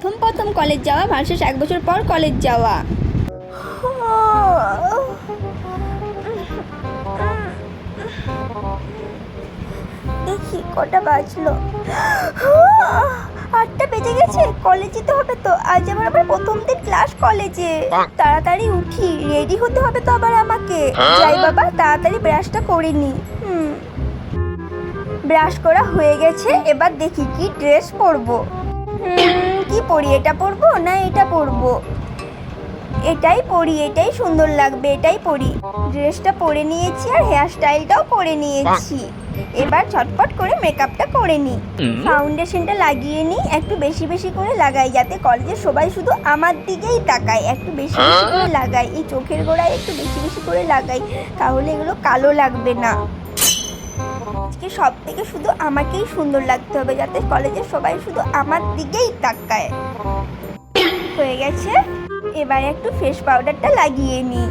প্রথম প্রথম কলেজ যাওয়া ভার্সেস এক বছর পর কলেজ যাওয়া। দেখি কটা বাজলো? আটটা বেজে গেছে কলেজ যেতে হবে তো। আজ আমার আবার প্রথম দিন ক্লাস কলেজে তাড়াতাড়ি উঠি রেডি হতে হবে তো আবার আমাকে। যাই বাবা তাড়াতাড়ি ব্রাশটা করে নি। হুম। ব্রাশ করা হয়ে গেছে এবার দেখি কি ড্রেস পরবো। কি পরি এটা পরবো না এটা পরবো এটাই পরি এটাই সুন্দর লাগবে এটাই পরি ড্রেসটা পরে নিয়েছি আর হেয়ার স্টাইলটাও করে নিয়েছি। এবার ঝটপট করে মেকআপটা করে নিই ফাউন্ডেশনটা লাগিয়ে নিই একটু বেশি বেশি করে লাগাই যাতে কলেজের সবাই শুধু আমার দিকেই তাকায় একটু বেশি বেশি করে লাগাই এই চোখের গোড়ায় একটু বেশি বেশি করে লাগাই তাহলে এগুলো কালো লাগবে না। আজকে সব থেকে শুধু আমাকেই সুন্দর লাগতে হবে, যাতে কলেজের সবাই শুধু আমার দিকেই তাকায়। হয়ে গেছে। এবারে একটু ফেস পাউডারটা লাগিয়ে নিই।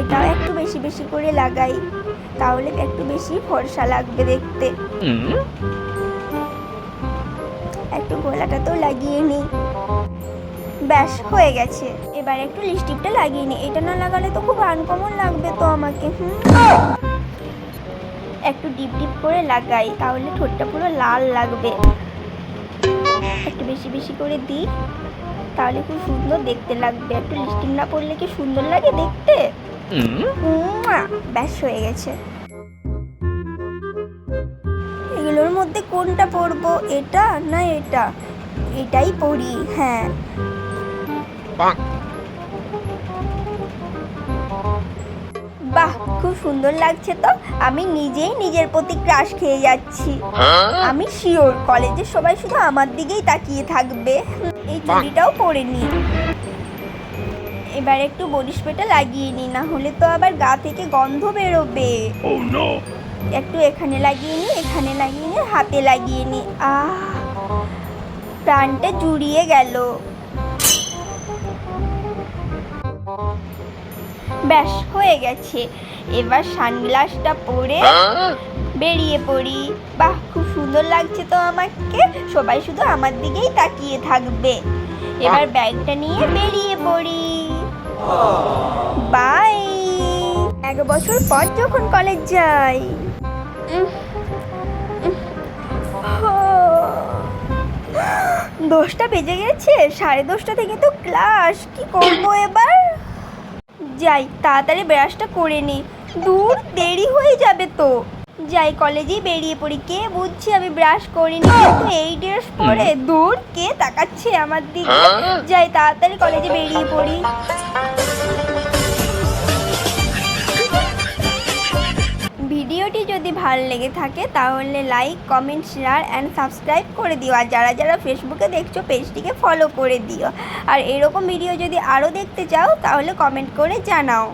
এটাও একটু বেশি বেশি করে লাগাই। তাহলে একটু বেশি ফর্সা লাগবে দেখতে। একটু গলাটাতেও লাগিয়ে নিই। ব্যাস, হয়ে গেছে। এবার একটু লিপস্টিকটা লাগিয়ে নিই। এটা না লাগালে তো খুব আনকমন লাগবে তো আমাকে, হুম? একটু ডিপ ডিপ করে লাগাই তাহলে ঠোঁটটা পুরো লাল লাগবে। একটু বেশি বেশি করে দিই তাহলে খুব সুন্দর দেখতে লাগবে। একটু লিপস্টিক না পরলে কি সুন্দর লাগে দেখতে? ব্যাস হয়ে গেছে। এগুলোর মধ্যে কোনটা পরবো এটা না এটা? এটাই পরি হ্যাঁ। বাহ খুব সুন্দর লাগছে তো। আমি নিজেই নিজের প্রতি ক্রাশ খেয়ে যাচ্ছি। আমি শিওর কলেজের সবাই শুধু আমার দিকেই তাকিয়ে থাকবে। এই চুড়িটাও পরে নি। এবার একটু বডি স্প্রেটা লাগিয়ে নি না হলে তো আবার গা থেকে গন্ধ বেরোবে। একটু এখানে লাগিয়ে নি এখানে লাগিয়ে নি হাতে লাগিয়ে নি। আহ প্রাণটা জুড়িয়ে গেল। ব্যাস হয়ে গেছে। এবার সানগ্লাসটা পরে বেরিয়ে পড়ি। বাহ খুব সুন্দর লাগছে তো আমাকে। সবাই শুধু আমার দিকেই তাকিয়ে থাকবে। এবার ব্যাগটা নিয়ে বেরিয়ে পড়ি। বাই এক বছর পর যখন কলেজ যাই। দশটা বেজে গেছে সাড়ে দশটা থেকে তো ক্লাস কি করব এবার? যাই তাড়াতাড়ি ব্রাশটা করে নি। দূর দেরি হয়ে যাবে তো। যাই কলেজে বেরিয়ে পড়ি। কে বুঝছি আমি ব্রাশ করিনি? কিন্তু এই ড্রেস পরে দূর কে তাকাচ্ছে আমার দিকে? যাই তাড়াতাড়ি কলেজে বেরিয়ে পড়ি। ভালো লেগে থাকে, তাহলে like comment share and subscribe করে দিও। আর যারা যারা ফেসবুকে দেখছ পেজটিকে ফলো করে দিও। আর এরকম ভিডিও যদি আরও দেখতে চাও, তাহলে কমেন্ট করে জানাও।